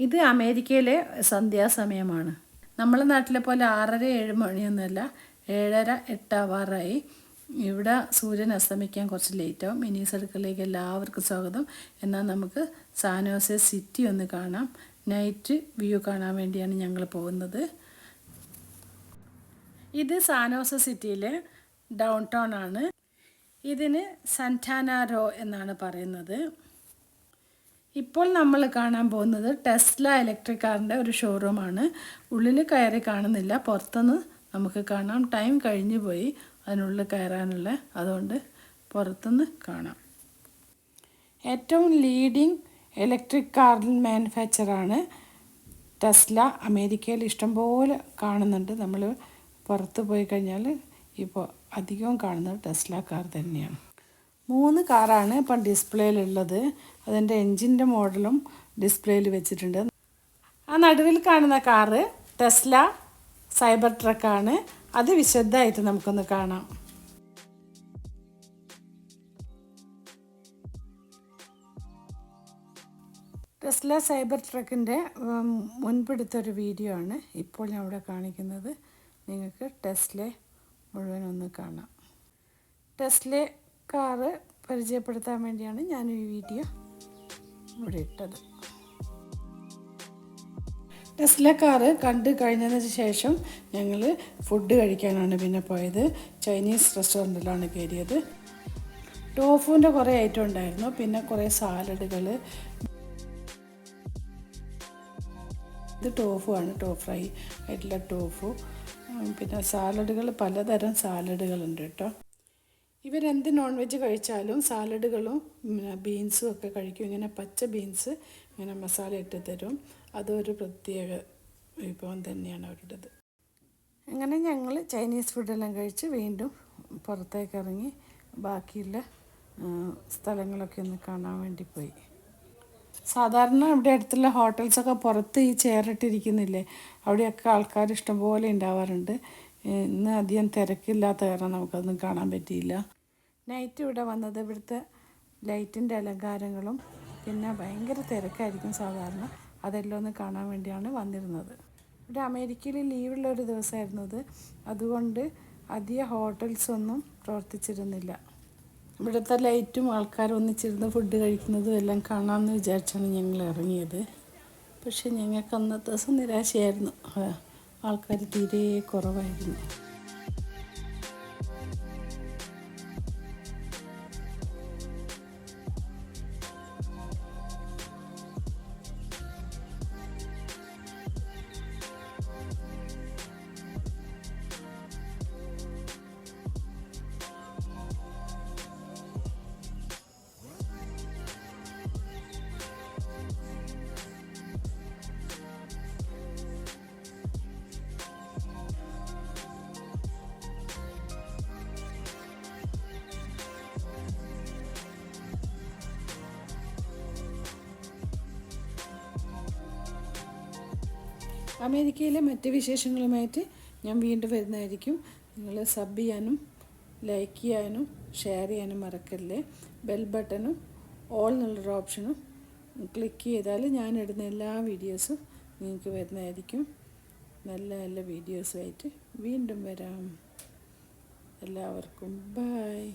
ഇത് അമേരിക്കയിലെ സന്ധ്യാസമയമാണ്. നമ്മളെ നാട്ടിലെ പോലെ ആറര ഏഴ് മണിയൊന്നുമല്ല ഏഴര എട്ടാവാറായി. ഇവിടെ സൂര്യൻ അസ്തമിക്കാൻ കുറച്ച് ലേറ്റാവും. മിനി സർക്കിളിലേക്ക് എല്ലാവർക്കും സ്വാഗതം. എന്നാൽ നമുക്ക് സാനോസെ സിറ്റി ഒന്ന് കാണാം. നൈറ്റ് വ്യൂ കാണാൻ വേണ്ടിയാണ് ഞങ്ങൾ പോകുന്നത്. ഇത് സാനോസ സിറ്റിയിലെ ഡൗൺ ടൗൺ ആണ്. ഇതിന് സന്റാന റോ എന്നാണ് പറയുന്നത്. ഇപ്പോൾ നമ്മൾ കാണാൻ പോകുന്നത് ടെസ്ല ഇലക്ട്രിക് കാറിന്റെ ഒരു ഷോറൂമാണ് ഉള്ളിൽ കയറി കാണുന്നില്ല. പുറത്തുനിന്ന് നമുക്ക് കാണാം. ടൈം കഴിഞ്ഞു പോയി. അതിനുള്ളിൽ കയറാനുള്ള. അതുകൊണ്ട് പുറത്തുനിന്ന് കാണാം. ഏറ്റവും ലീഡിംഗ് ഇലക്ട്രിക് കാർ മാനുഫാക്ചറാണ് ടെസ്ല. അമേരിക്കയിൽ ഇഷ്ടംപോലെ കാണുന്നുണ്ട്. നമ്മൾ പുറത്ത് പോയി കഴിഞ്ഞാൽ ഇപ്പോൾ അധികവും കാണുന്നത് ടെസ്ല കാർ തന്നെയാണ്. മൂന്ന് കാറാണ് ഇപ്പം ഡിസ്പ്ലേയിലുള്ളത്. അതിന്റെ എൻജിന്റെ മോഡലും ഡിസ്പ്ലേയിൽ വെച്ചിട്ടുണ്ട്. ആ നടുവിൽ കാണുന്ന കാറ് ടെസ്ല സൈബർ ട്രക്കാണ്. അത് വിശദമായിട്ട് നമുക്കൊന്ന് കാണാം. ടെസ്ല സൈബർ ട്രക്കിന്റെ മുൻപെടുത്തൊരു വീഡിയോ ആണ് ഇപ്പോൾ ഞാൻ ഇവിടെ കാണിക്കുന്നത്. നിങ്ങൾക്ക് ടെസ്ലെ മുഴുവൻ ഒന്ന് കാണാം. ടെസ്ലെ കാറ് പരിചയപ്പെടുത്താൻ വേണ്ടിയാണ് ഞാൻ ഈ വീഡിയോ ഇവിടെ ഇട്ടത്. ടെസ്ല കാറ് കണ്ട് കഴിഞ്ഞതിന് ശേഷം ഞങ്ങൾ ഫുഡ് കഴിക്കാനാണ് പിന്നെ പോയത്. ചൈനീസ് റെസ്റ്റോറന്റിലാണ് കയറിയത്. ടോഫുവിന്റെ കുറേ ഐറ്റം ഉണ്ടായിരുന്നു. പിന്നെ കുറേ സാലഡുകൾ ഇത് ടോഫു ആണ്. ടോഫ് ഫ്രൈ ആയിട്ടുള്ള ടോഫു. പിന്നെ സാലഡുകൾ പലതരം സാലഡുകളുണ്ട് കേട്ടോ. ഇവരെന്ത് നോൺ വെജ് കഴിച്ചാലും സാലഡുകളും ബീൻസും ഒക്കെ കഴിക്കും. ഇങ്ങനെ പച്ച ബീൻസ് ഇങ്ങനെ മസാല ഇട്ട് തരും. അതൊരു പ്രത്യേക വിഭവം തന്നെയാണ് അവരുടേത്. അങ്ങനെ ഞങ്ങൾ ചൈനീസ് ഫുഡെല്ലാം കഴിച്ച് വീണ്ടും പുറത്തേക്ക് ഇറങ്ങി ബാക്കിയുള്ള സ്ഥലങ്ങളൊക്കെ ഒന്ന് കാണാൻ വേണ്ടി പോയി. സാധാരണ ഇവിടെ അടുത്തുള്ള ഹോട്ടൽസൊക്കെ പുറത്ത് ഈ ചെയറിട്ടിരിക്കുന്നില്ലേ അവിടെയൊക്കെ ആൾക്കാർ ഇഷ്ടംപോലെ ഉണ്ടാവാറുണ്ട്. ഇന്ന് അധികം തിരക്കില്ലാത്ത കാരണം നമുക്കൊന്നും കാണാൻ പറ്റിയില്ല. നൈറ്റ് ഇവിടെ വന്നത് ഇവിടുത്തെ ലൈറ്റിന്റെ അലങ്കാരങ്ങളും പിന്നെ ഭയങ്കര തിരക്കായിരിക്കും സാധാരണ. അതെല്ലാം ഒന്ന് കാണാൻ വേണ്ടിയാണ് വന്നിരുന്നത്. ഇവിടെ അമേരിക്കയിൽ ലീവുള്ള ഒരു ദിവസമായിരുന്നു അത്. അതുകൊണ്ട് അധികം ഹോട്ടൽസൊന്നും പ്രവർത്തിച്ചിരുന്നില്ല. ഇവിടുത്തെ ലൈറ്റും ആൾക്കാരും ഒന്നിച്ചിരുന്ന് ഫുഡ് കഴിക്കുന്നതും എല്ലാം കാണാമെന്ന് വിചാരിച്ചാണ് ഞങ്ങൾ ഇറങ്ങിയത്. പക്ഷേ ഞങ്ങൾക്ക് അന്നത്തെ ദിവസം നിരാശയായിരുന്നു. ആൾക്കാർ തീരെ കുറവായിരുന്നു അമേരിക്കയിലെ മറ്റ് വിശേഷങ്ങളുമായിട്ട് ഞാൻ വീണ്ടും വരുന്നതായിരിക്കും. നിങ്ങൾ സബ് ചെയ്യാനും ലൈക്ക് ചെയ്യാനും ഷെയർ ചെയ്യാനും മറക്കല്ലേ. ബെൽ ബട്ടണും ഓൾ എന്നുള്ളൊരു ഓപ്ഷനും ക്ലിക്ക് ചെയ്താൽ ഞാൻ ഇടുന്ന എല്ലാ വീഡിയോസും നിങ്ങൾക്ക് വരുന്നതായിരിക്കും. നല്ല നല്ല വീഡിയോസുമായിട്ട് വീണ്ടും വരാം. എല്ലാവർക്കും ബായ്